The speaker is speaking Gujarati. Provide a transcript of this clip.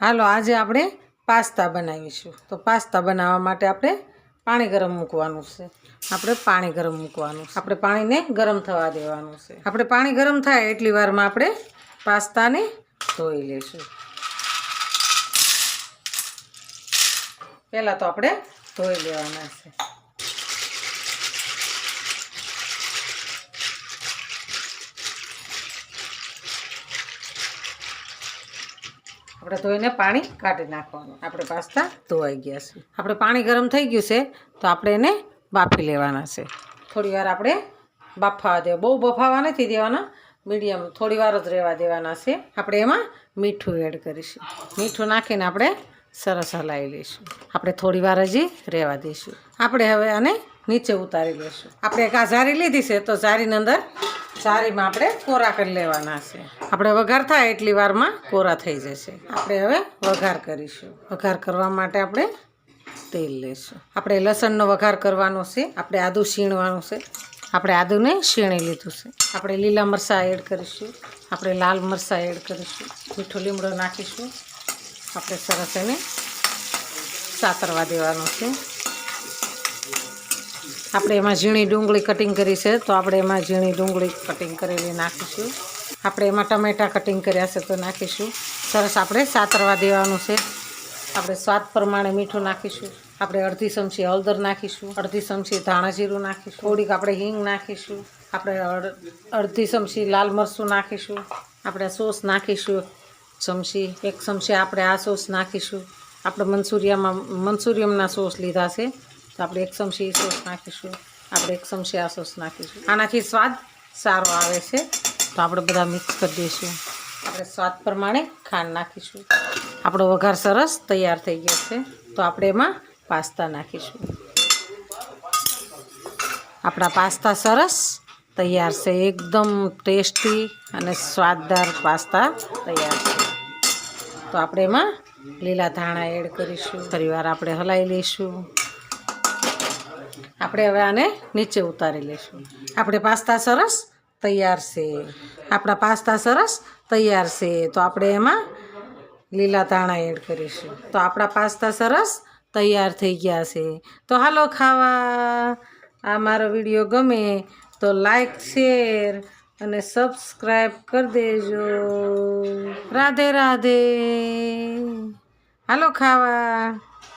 હાલો, આજે આપણે પાસ્તા બનાવીશું. તો પાસ્તા બનાવવા માટે આપણે પાણી ગરમ મૂકવાનું છે. આપણે પાણી ગરમ મૂકવાનું આપણે પાણીને ગરમ થવા દેવાનું છે. આપણે પાણી ગરમ થાય એટલી વારમાં આપણે પાસ્તાને ધોઈ લઈશું પહેલાં તો આપણે ધોઈ લેવાના છે. આપણે ધોઈને પાણી કાઢી નાખવાનું. આપણે પાસ્તા ધોવાઈ ગયા છે. આપણે પાણી ગરમ થઈ ગયું છે તો આપણે એને બાફી લેવાના છે. થોડી વાર આપણે બાફવા દેવા. બહુ બફાવા નથી દેવાના મીડિયમ થોડી વાર જ રહેવા દેવાના છે. આપણે એમાં મીઠું એડ કરીશું. મીઠું નાખીને આપણે સરસ હલાવી લઈશું. આપણે થોડી વાર હજી રહેવા દઈશું. આપણે હવે આને નીચે ઉતારી લઈશું. આપણે એક આ જારી લીધી છે તો જારીની અંદર જારીમાં આપણે કોરા કરી લેવાના છે. આપણે વઘાર થાય એટલી વારમાં કોરા થઈ જશે. આપણે હવે વઘાર કરીશું. વઘાર કરવા માટે આપણે તેલ લઈશું આપણે લસણનો વઘાર કરવાનો છે. આપણે આદું છીણવાનું છે. આપણે આદુને છીણી લીધું છે. આપણે લીલા મરચાં એડ કરીશું. આપણે લાલ મરચાં એડ કરીશું. મીઠો લીમડો નાખીશું. આપણે સરસ એને સાતરવા દેવાનું છે. આપણે એમાં ઝીણી ડુંગળી કટિંગ કરી છે, તો આપણે એમાં ઝીણી ડુંગળી કટિંગ કરેલી નાખીશું. આપણે એમાં ટમેટાં કટિંગ કર્યા છે, તો નાખીશું. સરસ આપણે સાતરવા દેવાનું છે. આપણે સ્વાદ પ્રમાણે મીઠું નાખીશું. આપણે અડધી ચમચી હળદર નાખીશું, અડધી ચમચી ધાણા જીરું નાખીશું, થોડીક આપણે હિંગ નાખીશું, આપણે અડ- અડધી ચમચી લાલ મરચું નાખીશું, આપણે સોસ નાખીશું, ચમચી, એક ચમચી આપણે આ સોસ નાખીશું. આપણે મંચુરિયામાં, મંચુરિયમના સોસ લીધા છે. તો આપણે એક ચમચી સોસ નાખીશું, આપણે એક ચમચી આ સોસ નાખીશું. આનાથી સ્વાદ સારો આવે છે. તો આપણે બધા મિક્સ કરી દઈશું. આપણે સ્વાદ પ્રમાણે ખાંડ નાખીશું. આપણો વઘાર સરસ તૈયાર થઈ ગયો છે. તો આપણે એમાં પાસ્તા નાખીશું. આપણા પાસ્તા સરસ તૈયાર છે. એકદમ ટેસ્ટી અને સ્વાદદાર પાસ્તા તૈયાર છે. તો આપણે એમાં લીલા ધાણા એડ કરીશું. ફરીવાર આપણે હલાવી લઈશું. આપણે હવે આને નીચે ઉતારી લઈશું. આપણે પાસ્તા સરસ, તૈયાર છે. આપણા પાસ્તા સરસ, તૈયાર છે. તો આપણે એમાં લીલા ધાણા એડ કરીશું. તો આપણા પાસ્તા સરસ, તૈયાર થઈ ગયા છે. તો હાલો ખાવા. આ મારો વીડિયો ગમે તો લાઈક, શેર અને સબસ્ક્રાઈબ કરી દેજો. રાધે રાધે. હાલો ખાવા.